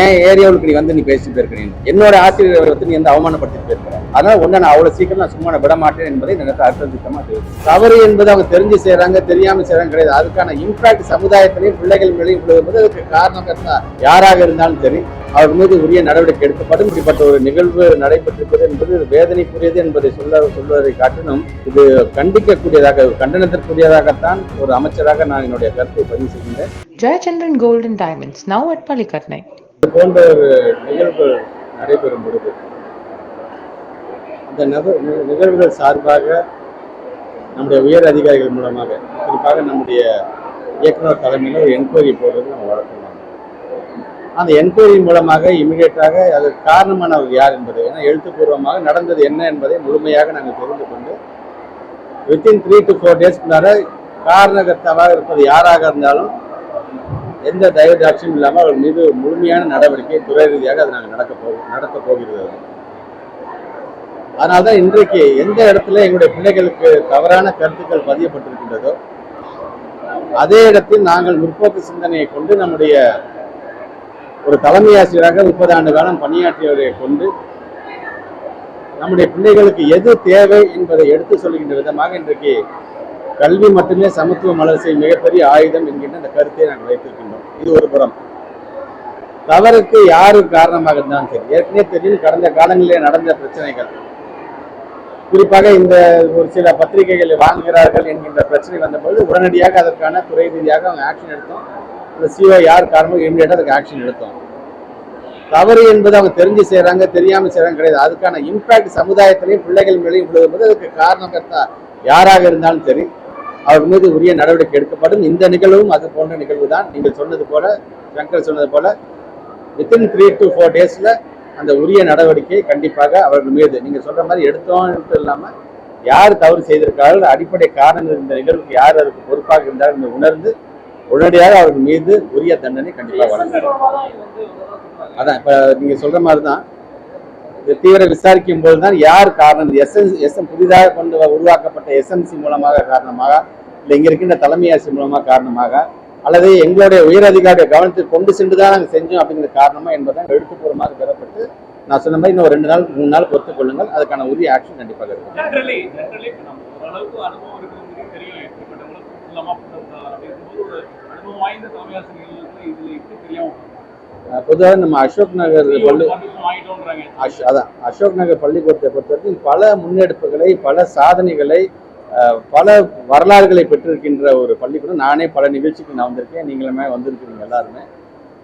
ஏன் ஏரியாவுக்கு நீ வந்து நீ பேசிட்டு போயிருக்கிறீங்க என்னோட ஆசிரியரை வந்து நீ வந்து அவமானப்படுத்திட்டு இருக்கிற அதனால ஒன்றை நான் அவ்வளவு சீக்கிரம் நான் சும்மா விட மாட்டேன் என்பதை எனக்கு அர்த்தம் திட்டமா தெரியும் தவறு என்பது அவங்க தெரிஞ்சு செய்கிறாங்க தெரியாம செய்கிறாங்க கிடையாது. அதுக்கான இம்பாக்ட் சமுதாயத்திலையும் பிள்ளைகள் மேலேயும் விழுகும்போது அதுக்கு காரணம் இருந்தா யாராக இருந்தாலும் சரி அவர் மீது உரிய நடவடிக்கை எடுக்கப்படும். இப்படிப்பட்ட ஒரு நிகழ்வு நடைபெற்றிருப்பது என்பது வேதனைக்குரியது என்பதை சொல்ல சொல்வதை காட்டினும் இது கண்டிக்கக்கூடியதாக கண்டனத்திற்குரியதாகத்தான் ஒரு அமைச்சராக நான் என்னுடைய கருத்தை பதிவு செய்கின்றேன். Jayachandran golden diamonds now at at போன்ற நிகழ்வுகள் நடைபெறும் பொழுது அந்த நபர் நிகழ்வுகள் சார்பாக நம்முடைய உயர் அதிகாரிகள் மூலமாக குறிப்பாக நம்முடைய இயக்குனர் தலைமையில் ஒரு என்கொயரி போடுறது நம்ம வழக்கமாக அந்த என்கொயரி மூலமாக இமிடியேட்டாக அது காரணமானவர் யார் என்பது ஏன்னா எழுத்துப்பூர்வமாக நடந்தது என்ன என்பதை முழுமையாக நாங்கள் தெரிந்து கொண்டு வித்தின் த்ரீ டு ஃபோர் டேஸ்க்குள்ளார காரணகர்த்தாவாக இருப்பது யாராக இருந்தாலும் எந்த தயவு தாட்சியும் இல்லாமல் அவர் மீது முழுமையான நடவடிக்கை துறை ரீதியாக அது நாங்கள் நடக்க போ நடத்த போகிறது. அதனால தான் இன்றைக்கு எந்த இடத்துல எங்களுடைய பிள்ளைகளுக்கு தவறான கருத்துக்கள் பதியப்பட்டிருக்கின்றதோ அதே இடத்தில் நாங்கள் முற்போக்கு சிந்தனையை கொண்டு நம்முடைய ஒரு தலைமை ஆசிரியராக முப்பது ஆண்டு காலம் பணியாற்றியவரை கொண்டு நம்முடைய பிள்ளைகளுக்கு எது தேவை என்பதை எடுத்து சொல்கின்ற விதமாக இன்றைக்கு கல்வி மட்டுமே சமத்துவ மலர்ச்சி மிகப்பெரிய ஆயுதம் என்கின்ற இந்த கருத்தை நாங்கள் வைத்திருக்கின்றோம். இது ஒரு புறம். தவறுக்கு யாரு காரணமாக இருந்தாலும் சரி. ஏற்கனவே தெரியும் கடந்த காலங்களிலே நடந்த பிரச்சனைகள். குறிப்பாக இந்த ஒரு சில பத்திரிகைகளை வாங்குகிறார்கள் என்கின்ற பிரச்சனை வந்தபோது உடனடியாக அதற்கான துறை ரீதியாக அவங்க ஆக்ஷன் எடுத்தோம். அந்த சிஓ யார் காரணமோ இமீடியட்டாக அதுக்கு ஆக்ஷன் எடுத்தோம். தவறு என்பது அவங்க தெரிஞ்சு செய்கிறாங்க தெரியாமல் செய்கிறாங்க கிடையாது. அதுக்கான இம்பாக்ட் சமுதாயத்திலையும் பிள்ளைகள் மேலேயும் விழுகும்போது அதுக்கு காரணகர்த்தா யாராக இருந்தாலும் சரி அவர் மீது உரிய நடவடிக்கை எடுக்கப்படும். இந்த நிகழ்வும் அது போன்ற நிகழ்வு தான் நீங்கள் சொன்னது போல சங்கர் சொன்னது போல வித்தின் த்ரீ டு ஃபோர் டேஸ்ல அந்த உரிய நடவடிக்கை கண்டிப்பாக அவர்கள் மீது. நீங்க சொல்ற மாதிரி எடுத்தோம் இல்லாம யார் தவறு செய்திருக்கார்கள் அடிப்படை காரணங்கள் இந்த நிகழ்வுக்கு யார் அதுக்கு பொறுப்பாக இருந்தார் என்று உணர்ந்து உடனடியாக அவர்கள் மீது உரிய தண்டனை கண்டிப்பாக வழங்கப்படும். அதான் இப்ப நீங்க சொல்ற மாதிரி தான் தீவிர விசாரிக்கும் போது தான் யார் காரணம்? எஸ்என் எஸ்எம் புதிதாக கொண்டு உருவாக்கப்பட்ட எஸ்எம்சி மூலமாக காரணமாக இல்லை இங்கே இருக்கின்ற தலைமை ஆசிரியர் மூலமாக காரணமாக அல்லது எங்களுடைய உயர் அதிகாரிய கவனத்துக்கு கொண்டு சென்று தான் நாங்கள் செஞ்சோம் அப்படிங்கிற காரணமாக என்பதை எழுத்துப்பூர்வமாக பெறப்பட்டு நான் சொன்ன மாதிரி இன்னும் ரெண்டு நாள் மூணு நாள் பொறுத்துக் கொள்ளுங்கள். அதுக்கான உரிய ஆக்ஷன் கண்டிப்பாக இருக்கும் பொதுவாக நம்ம அசோக் நகர் பள்ளி அதான் அசோக் நகர் பள்ளிக்கூடத்தை பொறுத்த வரைக்கும் பல முன்னெடுப்புகளை பல சாதனைகளை பல வரலாறுகளை பெற்றிருக்கின்ற ஒரு பள்ளிக்கூடம். நானே பல நிகழ்ச்சிக்கு நான் வந்திருக்கேன். நீங்களுமே வந்திருக்கிறீங்க எல்லாருமே.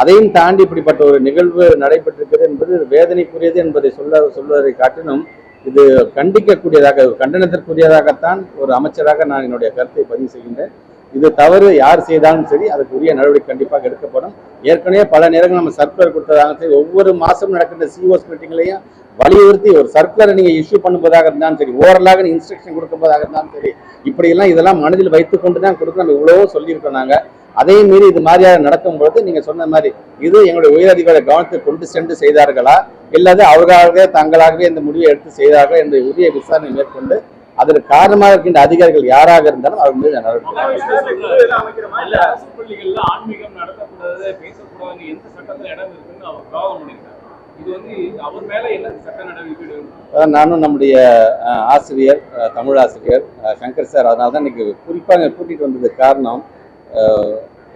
அதையும் தாண்டி இப்படிப்பட்ட ஒரு நிகழ்வு நடைபெற்றிருக்கிறது என்பது வேதனைக்குரியது என்பதை சொல்ல சொல்வதை காட்டிலும் இது கண்டிக்கக்கூடியதாக கண்டனத்திற்குரியதாகத்தான் ஒரு அமைச்சராக நான் என்னுடைய கருத்தை பதிவு செய்கின்றேன். இது தவறு யார் செய்தாலும் சரி அதுக்கு உரிய நடவடிக்கை கண்டிப்பாக எடுக்கப்படும். ஏற்கனவே பல நேரங்கள் நம்ம சர்க்குலர் கொடுத்ததாக சரி ஒவ்வொரு மாதம் நடக்கின்ற சிஓஸ் மீட்டிங்லையும் வலியுறுத்தி ஒரு சர்க்குலரை நீங்கள் இஷ்யூ பண்ணுவதாக இருந்தாலும் சரி ஓரலாக நீங்கள் இன்ஸ்ட்ரக்ஷன் கொடுக்கும்போதாக இருந்தாலும் சரி இப்படியெல்லாம் இதெல்லாம் மனதில் வைத்துக்கொண்டு தான் கொடுக்க நம்ம இவ்வளவோ சொல்லியிருக்கோம் நாங்கள் அதையும் மீறி இது மாதிரியாக நடக்கும் பொழுது நீங்கள் சொன்ன மாதிரி இது எங்களுடைய உயரதிகார கவனத்தை கொண்டு சென்று செய்தார்களா? இல்லாத அவர்களாகவே தங்களாகவே இந்த முடிவை எடுத்து செய்தார்களா? என்ற உரிய விசாரணை மேற்கொண்டு அதற்கு காரணமாக இருக்கின்ற அதிகாரிகள் யாராக இருந்தாலும் அவர் மீது நடவடிக்கை நானும் நம்முடைய ஆசிரியர் தமிழ் ஆசிரியர் சங்கர் சார் அதனால தான் இன்னைக்கு குறிப்பாக கூட்டிட்டு வந்ததுக்கு காரணம்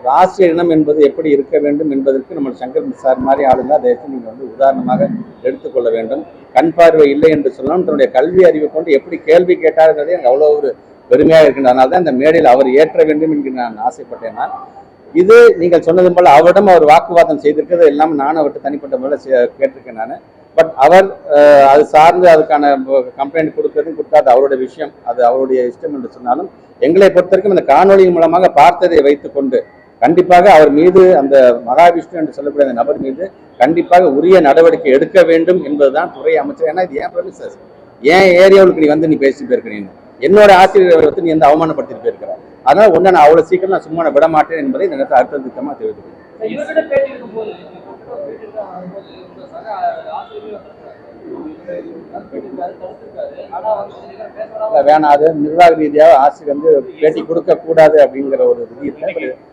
ராஷ்டிரிய இனம் என்பது எப்படி இருக்க வேண்டும் என்பதற்கு நம்ம சங்கர் சார் மாதிரி ஆளுங்க அதை நீங்கள் வந்து உதாரணமாக எடுத்துக்கொள்ள வேண்டும். கண் பார்வை இல்லை என்று சொன்னாலும் தன்னுடைய கல்வி அறிவை கொண்டு எப்படி கேள்வி கேட்டாருங்கிறதே எனக்கு அவ்வளோ ஒரு பெருமையாக இருக்கின்ற அதனால தான் இந்த மேடையில் அவர் ஏற்ற வேண்டும் என்று நான் ஆசைப்பட்டேன் நான். இது நீங்கள் சொன்னது போல அவரிடம் அவர் வாக்குவாதம் செய்திருக்கிறது எல்லாம் நானும் அவர்கிட்ட தனிப்பட்ட முறையில் கேட்டிருக்கேன் நான். பட் அவர் அது சார்ந்து அதுக்கான கம்ப்ளைண்ட் கொடுக்கறதும் கொடுக்காது. அவருடைய விஷயம் அது அவருடைய இஷ்டம் என்று சொன்னாலும் எங்களை பொறுத்த வரைக்கும் இந்த காணொலியின் மூலமாக பார்த்ததை வைத்துக்கொண்டு கண்டிப்பாக அவர் மீது அந்த மகாவிஷ்ணு என்று சொல்லக்கூடிய அந்த நபர் மீது கண்டிப்பாக உரிய நடவடிக்கை எடுக்க வேண்டும் என்பதுதான் துறை அமைச்சர். ஏன்னா இது ஏன் ப்ரொமிசஸ் ஏன் ஏரியாவுக்கு நீ வந்து நீ பேசிட்டு போயிருக்கிறீன்னு நீ என்னோட ஆசிரியர் வந்து நீ வந்து அவமானப்படுத்திட்டு போயிருக்கிற. அதனால ஒன்று நான் அவ்வளோ சீக்கிரம் நான் சும்மா விட மாட்டேன் என்பதை இந்த நேரத்தில் அர்த்த திட்டமாக தெரிவித்துக்கிறேன் வேணாம் அது நிர்வாக ரீதியாக ஆசிரியர் வந்து பேட்டி கொடுக்க கூடாது அப்படிங்கிற ஒரு இது இல்லை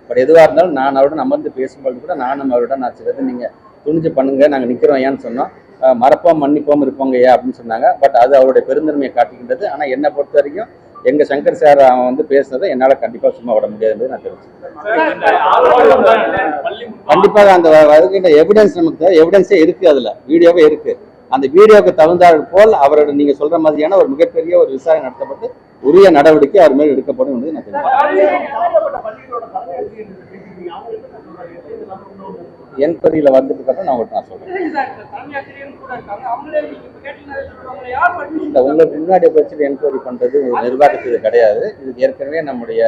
பட் எதுவாக இருந்தாலும் நான் அவருடன் அமர்ந்து பேசும்போது கூட நானும் அவருடன் நான் சிலது நீங்கள் துணிஞ்சு பண்ணுங்க நாங்கள் நிற்கிறோம் ஏன்னு சொன்னோம் மறப்போம் மன்னிப்போம் இருப்போங்க ஐயா அப்படின்னு சொன்னாங்க பட் அது அவருடைய பெருந்தன்மையை காட்டுகின்றது ஆனால் என்னை பொறுத்த வரைக்கும் எங்க சங்கர் சார் அவன் வந்து பேசுனதை என்னால் கண்டிப்பாக சும்மா விட முடியாது நான் தெரிவிச்சேன் கண்டிப்பாக அந்த வருகின்ற எவிடன்ஸ் நமக்கு எவிடன்ஸே இருக்கு அதுல வீடியோவே இருக்கு அந்த வீடியோவுக்கு தகுந்தாற் போல் அவரோட நீங்க சொல்ற மாதிரியான ஒரு மிகப்பெரிய ஒரு விசாரணை நடத்தப்பட்டு உரிய நடவடிக்கை அவர் மேல் எடுக்கப்படும் என்று நான் தெரிவிக்கிறேன். என்கொயரியில வந்ததுக்கு அப்புறம் நான் நான் சொல்றேன். இந்த உங்களுக்கு முன்னாடி வச்சு என்கொயரி பண்றது ஒரு நிர்வாகத்துக்கு கிடையாது. இது ஏற்கனவே நம்முடைய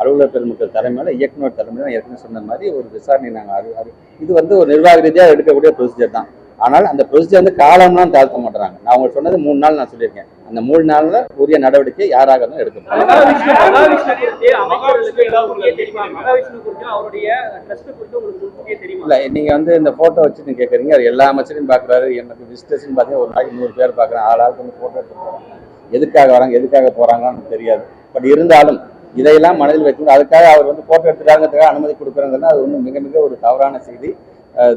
அலுவலர் பெருமக்கள் தலைமையில இயக்குநர் தலைமையில ஏற்கனவே சொன்ன மாதிரி ஒரு விசாரணை நாங்கள் இது வந்து ஒரு நிர்வாக ரீதியாக எடுக்கக்கூடிய ப்ரொசீஜர் தான். ஆனால் அந்த ப்ரொசீஜர் வந்து காலம்லாம் தாழ்த்த மாட்டுறாங்க. நான் உங்களுக்கு சொன்னது மூணு நாள் நான் சொல்லியிருக்கேன். அந்த மூணு நாள்ல உரிய நடவடிக்கை யாராக இருந்தாலும் தெரியுமா? இல்ல நீங்க வந்து இந்த போட்டோ வச்சு நீங்க கேக்குறீங்க. அது எல்லா அமைச்சரையும் பாக்குறாரு. எனக்கு விசிட்டர்ஸ் பார்த்தீங்கன்னா ஒரு நாளைக்கு நூறு பேர் பாக்குறேன் ஆள் ஆளுக்கு வந்து போட்டோ எடுத்து போறாங்க. எதுக்காக வராங்க எதுக்காக போறாங்கன்னு தெரியாது. பட் இருந்தாலும் இதையெல்லாம் மனதில் வைக்கணும் அதுக்காக அவர் வந்து போட்டோ எடுத்துட்டாங்கிறதுக்காக அனுமதி கொடுக்குறாங்கன்னா அது ஒன்றும் மிக மிக ஒரு தவறான செய்தி.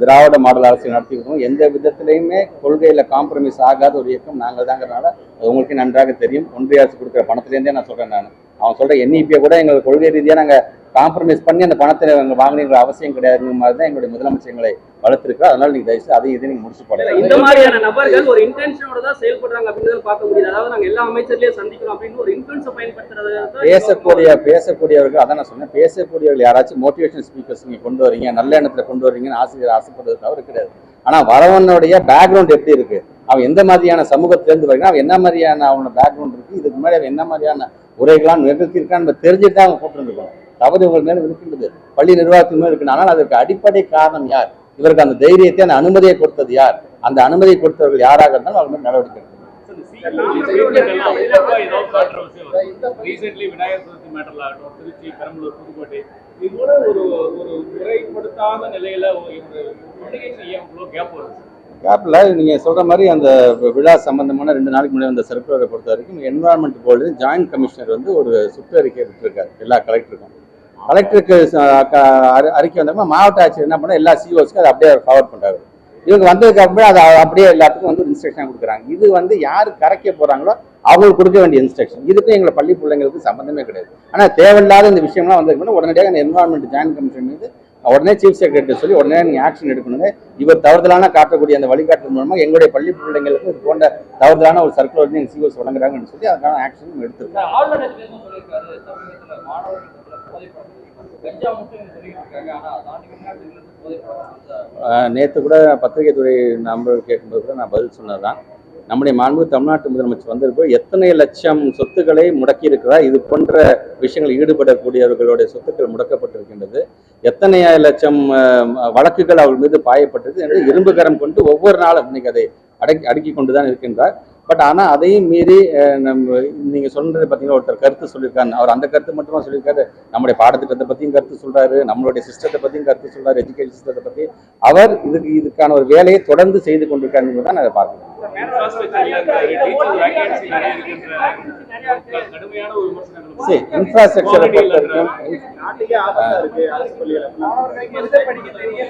திராவிட மாடல் அரசு நடத்திக்கிட்டோம் எந்த விதத்திலையுமே கொள்கையில காம்ப்ரமைஸ் ஆகாத ஒரு இயக்கம் நாங்கள் தாங்கிறதுனால அது உங்களுக்கு நன்றாக தெரியும். ஒன்றிய அரசு கொடுக்குற பணத்துலேருந்தே நான் சொல்றேன் நான். அவன் சொல்ற என்இபியை கூட எங்கள் கொள்கை ரீதியாக நாங்கள் காம்ப்ரமைஸ் பண்ணி அந்த பணத்தை நாங்கள் வாங்கினீங்கிற அவசியம் கிடையாதுங்கிற மாதிரி தான் எங்களுடைய முதலமைச்சர் எங்களை வளர்த்துருக்கோம் அதனால நீங்க தயவுசெய்து அதையும் இதையும் நீங்க முடிச்சு போடலாம். இந்த மாதிரியான நபர்கள் ஒரு இன்டென்ஷனோட தான் செயல்படுறாங்க அப்படின்னு பார்க்க முடியுது. அதாவது நாங்க எல்லா அமைச்சர்லயும் சந்திக்கிறோம் அப்படின்னு ஒரு இன்ஃபுளுன்ஸை பயன்படுத்துறது பேசக்கூடிய பேசக்கூடியவர்கள் அதான் நான் சொன்னேன் பேசக்கூடியவர்கள் யாராச்சும் மோட்டிவேஷன் ஸ்பீக்கர்ஸ் நீங்க கொண்டு வரீங்க நல்ல எண்ணத்துல கொண்டு வரீங்கன்னு ஆசிரியர் ஆசைப்படுறது தவறு கிடையாது. ஆனா வரவனுடைய பேக்ரவுண்ட் எப்படி இருக்கு? அவன் எந்த மாதிரியான சமூகத்திலேருந்து வருகிறான் அவன் என்ன மாதிரியான அவனோட பேக்ரவுண்ட் இருக்கு இதுக்கு முன்னாடி அவன் என்ன மாதிரியான உரைகளாம் நிகழ்த்தியிருக்கான்னு தெரிஞ்சுட்டு தான் அவன் கூப்பிட்டுருக்கோம் தவறு இவர்கள் மேலே இருக்கின்றது பள்ளி நிர்வாகத்தின் மேலே இருக்கு ஆனால் அதற்கு அடிப்படை காரணம் யார்? இவருக்கு அந்த தைரியத்தை அந்த அனுமதியை கொடுத்தது யார்? அந்த அனுமதியை கொடுத்தவர்கள் யாராக இருந்தாலும் அவங்க மேல் நடவடிக்கை எடுக்கணும். ரீசென்ட்லி விநாயகர் சதுர்த்தி மேட்டர்ல ஆகட்டும் திருச்சி பெரம்பலூர் புதுக்கோட்டை இது கூட ஒரு ஒரு முறைப்படுத்தாத நிலையில ஒரு பண்டிகை செய்ய கேப் வருது. கேப்பில் நீங்கள் சொல்கிற மாதிரி அந்த விழா சம்பந்தமான ரெண்டு நாளைக்கு முன்னாடி அந்த சர்க்குலரை பொறுத்த வரைக்கும் என்வரான்மெண்ட் போர்டு ஜாயின்ட் கமிஷனர் வந்து ஒரு சுற்றறிக்கை விட்டுருக்காரு எல்லா கலெக்டருக்கும் கலெக்டருக்கு அறிக்கை வந்தப்போ மாவட்ட ஆட்சியர் என்ன பண்ணால் எல்லா சிஓஸ்க்கும் அதை அப்படியே ஃபார்வர்ட் பண்ணுறாரு இவங்க வந்ததுக்கு அப்புறம் அதை அப்படியே எல்லாத்துக்கும் வந்து இன்ஸ்ட்ரக்ஷன் கொடுக்குறாங்க. இது வந்து யார் கரைக்க போகிறாங்களோ அவங்களுக்கு கொடுக்க வேண்டிய இன்ஸ்ட்ரக்ஷன் இதுக்கும் எங்களை பள்ளி பிள்ளைங்களுக்கு சம்மந்தமே கிடையாது. ஆனால் தேவையில்லாத இந்த விஷயம்லாம் வந்திருக்குன்னா உடனடியாக அந்த என்வரான்மெண்ட் ஜாயின் கமிஷன் மீது உடனே சீஃப் செக்ரட்டரி சொல்லி உடனே நீங்க ஆக்ஷன் எடுக்கணுங்க இவர் தவறுதலான காட்டக்கூடிய அந்த வழிகாட்டு மூலமா எங்களுடைய பள்ளி பிள்ளைங்களுக்கு இது போன்ற தவறுதலான ஒரு சர்க்குலர் வந்து எங்க சிஓஸ் வழங்குறாங்கன்னு சொல்லி அதுக்கான ஆக்ஷன் எடுத்திருக்கோம். நேற்று கூட பத்திரிகை துறை நண்பர்கள் கேட்கும்போது கூட நான் பதில் சொன்னதுதான். நம்முடைய மாண்பு தமிழ்நாட்டு முதலமைச்சர் வந்திருப்போம் எத்தனை லட்சம் சொத்துக்களை முடக்கியிருக்கிறார்? இது போன்ற விஷயங்கள் ஈடுபடக்கூடியவர்களுடைய சொத்துக்கள் முடக்கப்பட்டிருக்கின்றது. எத்தனை லட்சம் அஹ், வழக்குகள் அவர் மீது பாயப்பட்டது என்று இரும்பு கரம் கொண்டு ஒவ்வொரு நாளும் இன்னைக்கு அதை அடக்கி அடுக்கி கொண்டு தான் இருக்கின்றார். பட் ஆனால் அதையும் மீறி நம்ம நீங்கள் சொல்றது பார்த்தீங்கன்னா ஒருத்தர் கருத்து சொல்லியிருக்காரு. அவர் அந்த கருத்து மட்டுமா சொல்லியிருக்காரு? நம்முடைய பாடத்திட்டத்தை பற்றியும் கருத்து சொல்றாரு. நம்மளுடைய சிஸ்டத்தை பற்றியும் கருத்து சொல்றாரு. எஜுகேஷன் சிஸ்டத்தை பற்றி அவர் இதுக்கு இதுக்கான ஒரு வேலையை தொடர்ந்து செய்து கொண்டிருக்காருன்னு தான் அதை விமர்சனங்கள் சரி இன்ஃப்ராஸ்ட்ரக்சரை பொறுத்த வரைக்கும்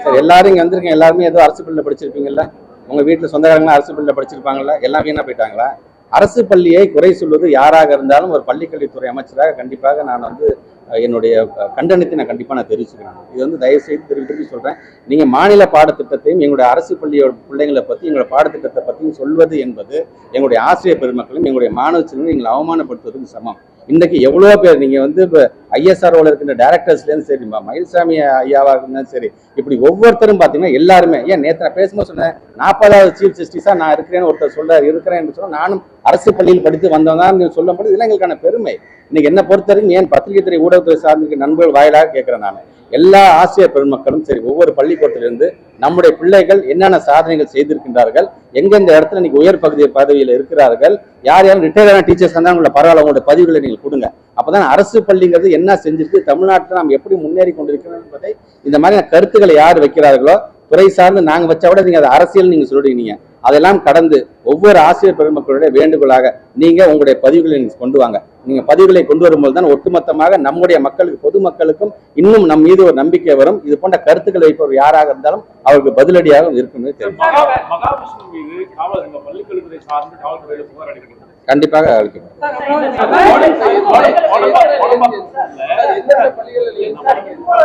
சரி எல்லாரும் இங்கே வந்திருக்கீங்க. எல்லாருமே ஏதோ அரசு பள்ளியில் படிச்சிருப்பீங்கல்ல? உங்கள் வீட்டில் சொந்தக்காரங்களாம் அரசு பள்ளியில் படிச்சிருப்பாங்களா எல்லாம் வீணாக போயிட்டாங்களா? அரசு பள்ளியை குறை சொல்வது யாராக இருந்தாலும் ஒரு பள்ளிக்கல்வித்துறை அமைச்சராக கண்டிப்பாக நான் வந்து என்னுடைய கண்டனத்தை நான் கண்டிப்பாக நான் தெரிவிச்சுக்கிறேன். இது வந்து தயவு செய்து திருப்பி திருப்பி நீங்கள் மாநில பாடத்திட்டத்தையும் எங்களுடைய அரசு பள்ளியோட பிள்ளைங்களை பற்றி எங்களுடைய பாடத்திட்டத்தை பற்றியும் சொல்வது என்பது எங்களுடைய ஆசிரியர் பெருமக்களும் எங்களுடைய மாணவ செல்வங்களும் எங்களை அவமானப்படுத்துவதற்கு சமம். இன்னைக்கு எவ்வளோ பேர் நீங்கள் வந்து இப்போ ஐஎஸ்ஆர்ஓவில் இருக்கின்ற டேரக்டர்ஸ்லேருந்து சரி மயில்சாமி ஐயாவாக இருந்தாலும் சரி இப்படி ஒவ்வொருத்தரும் பார்த்தீங்கன்னா எல்லாருமே ஏன் நேற்று நான் பேசும்போது சொன்னேன் நாற்பதாவது சீஃப் ஜஸ்டிஸாக நான் இருக்கிறேன்னு ஒருத்தர் சொல்ல இருக்கிறேன் என்று நானும் அரசு பள்ளியில் படித்து வந்தவன் சொல்லும்போது இதெல்லாம் எங்களுக்கான பெருமை. இன்னைக்கு என்ன பொறுத்தவரைக்கும் ஏன் பத்திரிகை துறை ஊடகத்துறை சார்ந்திருக்க நண்பர்கள் வாயிலாக கேட்குறேன் நான். எல்லா ஆசிரியர் பெருமக்களும் சரி ஒவ்வொரு பள்ளிக்கூடத்திலிருந்து நம்முடைய பிள்ளைகள் என்னென்ன சாதனைகள் செய்திருக்கின்றார்கள் எங்கெந்த இடத்துல இன்னைக்கு உயர் பகுதி பதவியில் இருக்கிறார்கள் யார் யாரும் ரிட்டையரான டீச்சர்ஸ் இருந்தால் உங்களை பரவாயில்ல உங்களுடைய பதிவுகளை நீங்கள் கொடுங்க. அப்பதான் அரசு பள்ளிங்கிறது என்ன செஞ்சிருக்கு தமிழ்நாட்டில் நாம் எப்படி முன்னேறி கொண்டிருக்கிறோம் என்பதை இந்த மாதிரியான கருத்துக்களை யார் வைக்கிறார்களோ துறை சார்ந்து நாங்கள் வச்சா விட நீங்கள் அதை அரசியல் நீங்கள் சொல்றீங்க அதெல்லாம் கடந்து ஒவ்வொரு ஆசிரியர் பெருமக்களுடைய வேண்டுகோளாக நீங்கள் உங்களுடைய பதிவுகளை நீங்கள் கொண்டு வாங்க. நீங்கள் பதிவுகளை கொண்டு வரும்போது தான் ஒட்டுமொத்தமாக நம்முடைய மக்களுக்கு பொதுமக்களுக்கும் இன்னும் நம் மீது ஒரு நம்பிக்கை வரும். இது போன்ற கருத்துக்களை வைப்பவர் யாராக இருந்தாலும் அவருக்கு பதிலடியாக இருக்கும் தெரியும் கண்டிப்பாக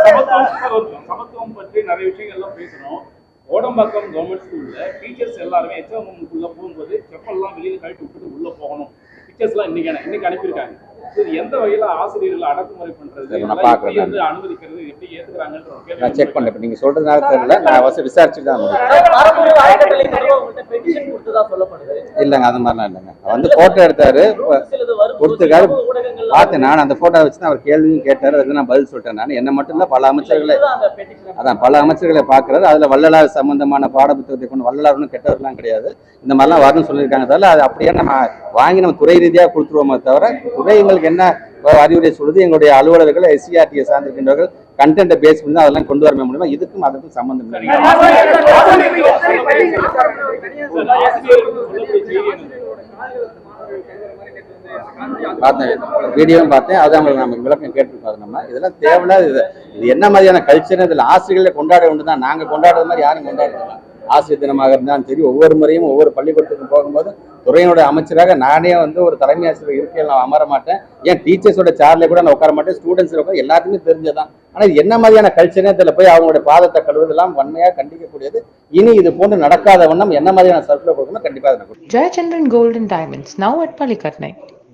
சமத்துவம் சமத்துவம் பற்றி நிறைய விஷயங்கள்லாம் பேசணும் ஓடம்பாக்கம் கவர்மெண்ட் ஸ்கூல்ல டீச்சர்ஸ் எல்லாருமே எக்ஸாமுக்குள்ள போகும்போது செப்பல்லாம் வெளியில கழட்டி விட்டுட்டு உள்ள போகணும் டீச்சர்ஸ்லாம் இன்னைக்கு இன்னைக்கு அனுப்பியிருக்காங்க இது எந்த வகையில ஆசிரியர்கள் அடக்குமுறை பண்றது நான். வந்து அனுமதிக்கிறது எப்படி ஏத்துக்கிறாங்கன்ற ஒரு கேள்வி நான் செக் பண்ணேன் நீங்க சொல்றதுனால தெரியல நான் விசாரிச்சுட்டு தான் சொல்லப்படுது. இல்லைங்க அது மாதிரிலாம் இல்லைங்க. வந்து போட்டோ எடுத்தாரு. கொடுத்திருக்காரு. பார்த்தேன் நான் அந்த போட்டோ வச்சு தான் அவர் கேள்வியும் கேட்டாரு. அதுக்கு நான் பதில் சொல்லிட்டேன் நான். என்ன மட்டும் இல்ல பல அமைச்சர்களை அதான் பல அமைச்சர்களை பார்க்கறாரு. அதுல வள்ளலார் சம்பந்தமான பாடப்புத்தகத்தை கொண்டு வள்ளலார் ஒன்றும் கெட்டவர்லாம் கிடையாது. இந்த மாதிரிலாம் வரணும்னு சொல்லியிருக்காங்க. தவிர அது அப்படியே நம்ம வாங்கி நம்ம துறை ரீதியாக கொடுத்துருவோமே தவிர துறை எங்களுக்கு என்ன அறிவுரை சொல்லுது? எங்களுடைய அலுவலர்கள் எஸ்சிஆர்டியை சார்ந்திருக்கின்றவர்கள் கண்டென்ட்டை பேஸ் பண்ணி தான் அதெல்லாம் கொண்டு வர முடியுமா? இதுக்கும் அதுக்கும் சம்பந்தம் இல்லை. பார்த்தேன். வீடியோவும் பார்த்தேன். அதான் அவங்களுக்கு நம்ம விளக்கம் கேட்டிருக்கோம் நம்ம. இதெல்லாம் தேவையில்லாத இது. இது என்ன மாதிரியான கல்ச்சர் இதில் ஆசிரியர்களை கொண்டாட ஒன்று தான் நாங்கள் கொண்டாடுற மாதிரி யாரும் கொண்டாடுறதில்ல ஆசிரியர் தினமாக இருந்தாலும் சரி ஒவ்வொரு முறையும் ஒவ்வொரு பள்ளிக்கூடத்துக்கு போகும்போது துறையினோட அமைச்சராக நானே வந்து ஒரு தலைமை ஆசிரியர் இருக்கையில் நான் அமர மாட்டேன். ஏன் டீச்சர்ஸோட சார்ல கூட நான் உட்கார மாட்டேன். ஸ்டூடெண்ட்ஸ் உட்கார எல்லாத்துக்குமே தெரிஞ்சதான் ஆனால் இது என்ன மாதிரியான கல்ச்சரே இதில் போய் அவங்களுடைய பாதத்தை கழுவுதெல்லாம் வன்மையாக கண்டிக்கக்கூடியது. இனி இது போன்று நடக்காத வண்ணம் என்ன மாதிரியான சர்க்குலர் கொடுக்கணும் கண்டிப்பாக Jayachandran golden diamonds now wait करना है